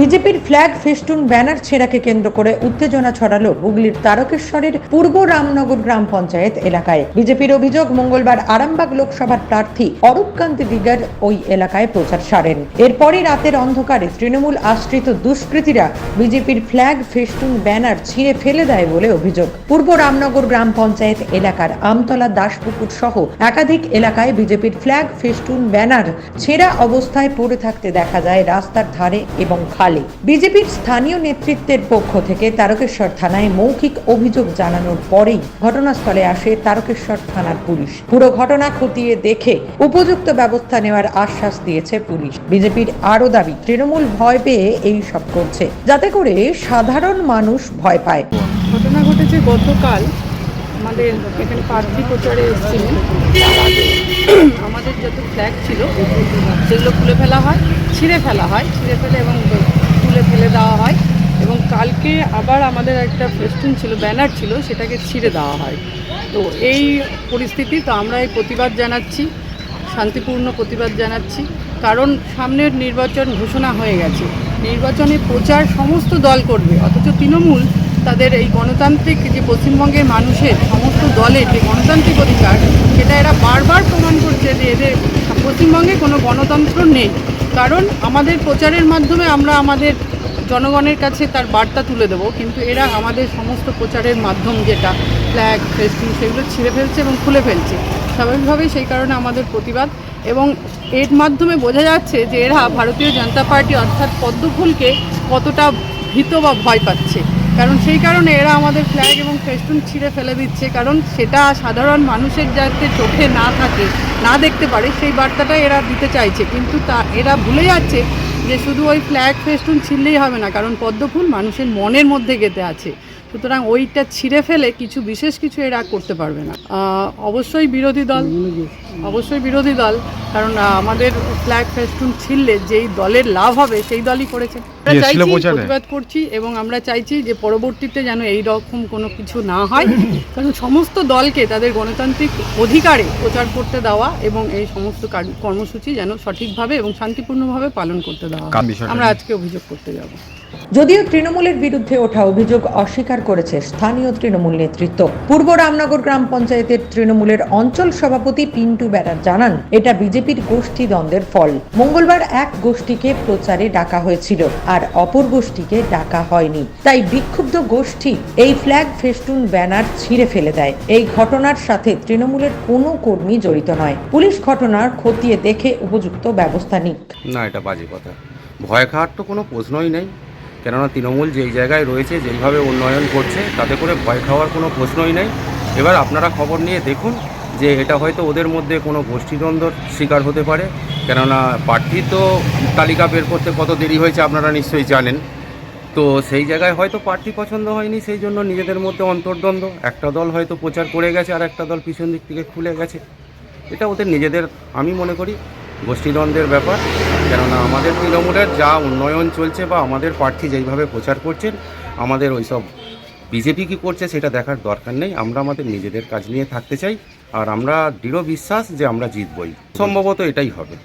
বিজেপির flag festoon banner ছেঁড়াকে কেন্দ্র করে উত্তেজনা ছড়ালো হুগলির তারকেশ্বরের পূর্ব রামনগর গ্রাম পঞ্চায়েত এলাকায়। বিজেপির অভিযোগ, মঙ্গলবার আরামবাগ লোকসভার প্রার্থী অরূপকান্তি দিগার ওই এলাকায় প্রচার সারেন। এরপরই রাতের অন্ধকারে তৃণমূল আশ্রিত দুষ্কৃতীরা বিজেপির ফ্ল্যাগ ফেস্টুন ব্যানার ছিঁড়ে ফেলে দেয় বলে অভিযোগ। পূর্ব রামনগর গ্রাম পঞ্চায়েত এলাকার আমতলা, দাসপুকুর সহ একাধিক এলাকায় বিজেপির ফ্ল্যাগ ফেস্টুন ব্যানার ছেঁড়া অবস্থায় পড়ে থাকতে দেখা যায় রাস্তার ধারে এবং খালে বিজেপির স্থানীয় নেতৃত্বের পক্ষ থেকে তারকেশ্বর থানায় মৌখিক অভিযোগ জানানোর পরেই ঘটনাস্থলে আসে তারকেশ্বর থানার পুলিশ। পুরো ঘটনা খতিয়ে দেখে উপযুক্ত ব্যবস্থা নেওয়ার আশ্বাস দিয়েছে পুলিশ। বিজেপির আরও দাবি, তৃণমূল ভয় পেয়ে এই সব করছে, যাতে করে সাধারণ মানুষ ভয় পায়। ঘটনা ঘটেছে গতকাল, আমাদের এখানে প্রার্থী প্রচারে এসেছিলেন। আমাদের যত ফ্ল্যাগ ছিল সেগুলো খুলে ফেলা হয়, ছিঁড়ে ফেলা হয়, ছিঁড়ে ফেলে এবং তুলে ফেলে দেওয়া হয় এবং কালকে আবার আমাদের একটা ফেস্টুন ছিল, ব্যানার ছিল, সেটাকে ছিঁড়ে দেওয়া হয়। তো এই পরিস্থিতি, তো আমরা এই প্রতিবাদ জানাচ্ছি, শান্তিপূর্ণ প্রতিবাদ জানাচ্ছি। কারণ সামনের নির্বাচন ঘোষণা হয়ে গেছে। নির্বাচনে প্রচার সমস্ত দল করবে, অথচ তৃণমূল তাদের এই গণতান্ত্রিক যে পশ্চিমবঙ্গের মানুষের সমস্ত দলের যে গণতান্ত্রিক অধিকার, সেটা এরা বারবার প্রমাণ করছে যে এদের পশ্চিমবঙ্গে কোনো গণতন্ত্র নেই। কারণ আমাদের প্রচারের মাধ্যমে আমরা আমাদের জনগণের কাছে তার বার্তা তুলে দেবো, কিন্তু এরা আমাদের সমস্ত প্রচারের মাধ্যম যেটা, ফ্ল্যাগ, ফেস্টুন, সেগুলো ছিঁড়ে ফেলছে এবং খুলে ফেলছে। স্বাভাবিকভাবেই সেই কারণে আমাদের প্রতিবাদ এবং এর মাধ্যমে বোঝা যাচ্ছে যে এরা ভারতীয় জনতা পার্টি অর্থাৎ পদ্মফুলকে কতটা ভীত বা ভয় পাচ্ছে। কারণ সেই কারণে এরা আমাদের ফ্ল্যাগ এবং ফেস্টুন ছিঁড়ে ফেলে দিচ্ছে, কারণ সেটা সাধারণ মানুষের যাতে চোখে না থাকে, না দেখতে পারে, সেই বার্তাটা এরা দিতে চাইছে। কিন্তু তা, এরা ভুলে যাচ্ছে যে শুধু ওই ফ্ল্যাগ ফেস্টুন ছিঁড়লেই হবে না, কারণ পদ্মফুল মানুষের মনের মধ্যে গেতে আছে। সুতরাং ওইটা ছিঁড়ে ফেলে কিছু বিশেষ কিছু এরা করতে পারবে না। অবশ্যই বিরোধী দল অবশ্যই বিরোধী দল কারণ আমাদের ফ্ল্যাগ ফেস্টুন ছিঁড়লে যেই দলের লাভ হবে সেই দলই করেছে। আমরা চাইছি, প্রতিবাদ করছি এবং আমরা চাইছি যে পরবর্তীতে যেন এই রকম কোনো কিছু না হয় কারণ সমস্ত দলকে তাদের গণতান্ত্রিক অধিকারে প্রচার করতে দেওয়া এবং এই সমস্ত কর্মসূচি যেন সঠিকভাবে এবং শান্তিপূর্ণভাবে পালন করতে দেওয়া? আমরা আজকে অভিযোগ করতে যাব। যদিও তৃণমূলের বিরুদ্ধে ওঠা অভিযোগ অস্বীকার করেছে স্থানীয় তৃণমূল নেতৃত্ব। পূর্ব রামনগর গ্রাম পঞ্চায়েতের তৃণমূলের অঞ্চল সভাপতি পিন্টু বেড়ার জানান, এটা বিজেপির গোষ্ঠী দ্বন্দ্বের ফল। মঙ্গলবার এক গোষ্ঠীকে প্রচারে ডাকা হয়েছিল, আর অপর গোষ্ঠীকে ডাকা হয়নি। তাই বিক্ষুব্ধ গোষ্ঠী এই ফ্ল্যাগ ফেস্টুন ব্যানার ছিঁড়ে ফেলে দেয়। এই ঘটনার সাথে তৃণমূলের কোনো কর্মী জড়িত নয়। পুলিশ ঘটনার খতিয়ে দেখে উপযুক্ত ব্যবস্থা নিক। না, এটা বাজে কথা। ভয় খাওয়ার তো কোনো প্রশ্নই নেই। কেননা তৃণমূল যেই জায়গায় রয়েছে, যেইভাবে উন্নয়ন করছে, তাতে করে ভয় খাওয়ার কোনো প্রশ্নই নেই। এবার আপনারা খবর নিয়ে দেখুন যে এটা হয়তো ওদের মধ্যে কোনো গোষ্ঠীদ্বন্দ্বর শিকার হতে পারে। কেননা প্রার্থী তো তালিকা বের করতে কত দেরি হয়েছে আপনারা নিশ্চয়ই জানেন। তো সেই জায়গায় হয়তো প্রার্থী পছন্দ হয়নি, সেই জন্য নিজেদের মধ্যে অন্তর্দ্বন্দ্ব। একটা দল হয়তো প্রচার করে গেছে আর একটা দল পিছন দিক থেকে খুলে গেছে। এটা ওদের নিজেদের, আমি মনে করি গোষ্ঠীদ্বন্দ্বের ব্যাপার, কেননা আমাদের তৃণমূলের যা উন্নয়ন চলছে বা আমাদের প্রার্থী যেইভাবে প্রচার করছেন, আমাদের ওইসব বিজেপি কী করছে সেটা দেখার দরকার নেই। আমরা আমাদের নিজেদের কাজ নিয়ে থাকতে চাই, আর আমরা দৃঢ় বিশ্বাস যে আমরা জিতবই। সম্ভবত এটাই হবে।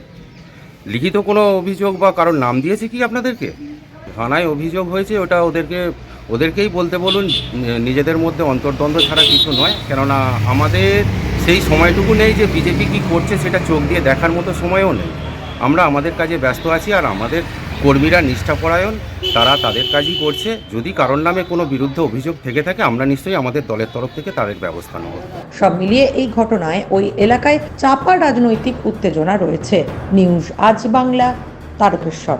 লিখিত কোনো অভিযোগ বা কারোর নাম দিয়েছে কি আপনাদেরকে? থানায় অভিযোগ হয়েছে, ওটা ওদেরকে ওদেরকেই বলতে বলুন নিজেদের মধ্যে অন্তর্দ্বন্দ্ব ছাড়া কিছু নয়। কেননা আমাদের সেই সময়টুকু নেই যে বিজেপি কী করছে, সেটা চোখ দিয়ে দেখার মতো সময়ও নেই। আমরা আমাদের কাজে ব্যস্ত আছি আর আমাদের কর্মীরা নিষ্ঠাপরায়ণ, তারা তাদের কাজই করছে। যদি কারোর নামে কোনো বিরুদ্ধ অভিযোগ থেকে থাকে, আমরা নিশ্চয়ই আমাদের দলের তরফ থেকে তাদের ব্যবস্থা নেব। সব মিলিয়ে এই ঘটনায় ওই এলাকায় চাপা রাজনৈতিক উত্তেজনা রয়েছে। নিউজ আজ বাংলা, তারকেশ্বর।